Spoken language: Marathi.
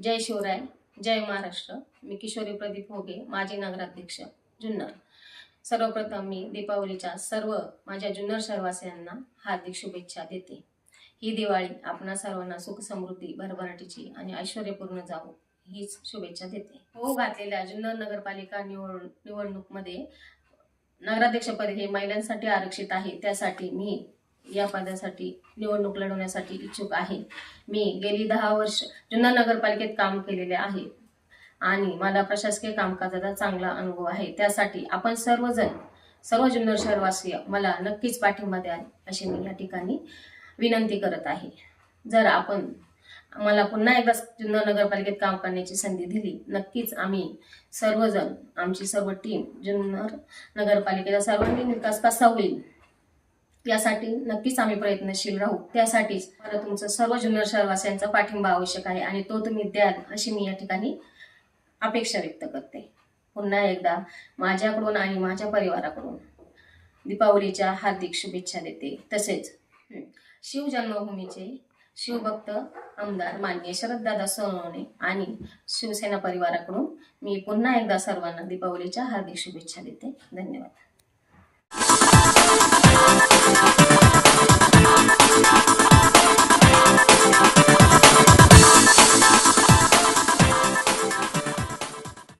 जय शिवराय जय महाराष्ट्र. मी किशोरी प्रदीप होगे माजी नगराध्यक्ष जुन्नर. सर्वप्रथम मी दीपावलीच्या सर्व माझ्या जुन्नर शहरवासियांना हार्दिक शुभेच्छा देते. ही दिवाळी आपणा सर्वांना सुख समृद्धी भरभराटीची आणि ऐश्वर्यपूर्ण जावो हीच शुभेच्छा देते. हो घातलेल्या जुन्नर नगरपालिका निवड निवडणूकमध्ये नगराध्यक्षपद हे महिलांसाठी आरक्षित आहे त्यासाठी मी या पदासाठी निवडणूक लढवण्यासाठी इच्छुक आहे. मी गेली दहा वर्ष जुन्नर नगरपालिकेत काम केलेले आहे. आणि मला प्रशासकीय कामकाजाचा चांगला अनुभव आहे. त्यासाठी आपण सर्वजण सर्व जुन्नर शहरवासीय मला नक्कीच पाठिंबा द्याल अशी मी या ठिकाणी विनंती करत आहे. जर आपण मला पुन्हा एकदा जुन्नर नगरपालिकेत काम करण्याची संधी दिली नक्कीच आम्ही सर्वजण आमची सर्व टीम जुन्नर नगरपालिकेचा सर्वांगीण विकास कसा होईल. यासाठी नक्कीच आम्ही प्रयत्नशील राहू. त्यासाठीच मला तुमचं सर्व जुन्नर शहरवासियांचा पाठिंबा आवश्यक आहे आणि तो तुम्ही द्याल अशी मी या ठिकाणी अपेक्षा व्यक्त करते. पुन्हा एकदा माझ्याकडून आणि माझ्या परिवाराकडून दीपावलीच्या हार्दिक शुभेच्छा देते. तसेच शिव जन्मभूमीचे शिवभक्त आमदार माननीय शरददादा सोनवणे आणि शिवसेना परिवाराकडून मी पुन्हा एकदा सर्वांना दीपावलीच्या हार्दिक शुभेच्छा देते. धन्यवाद.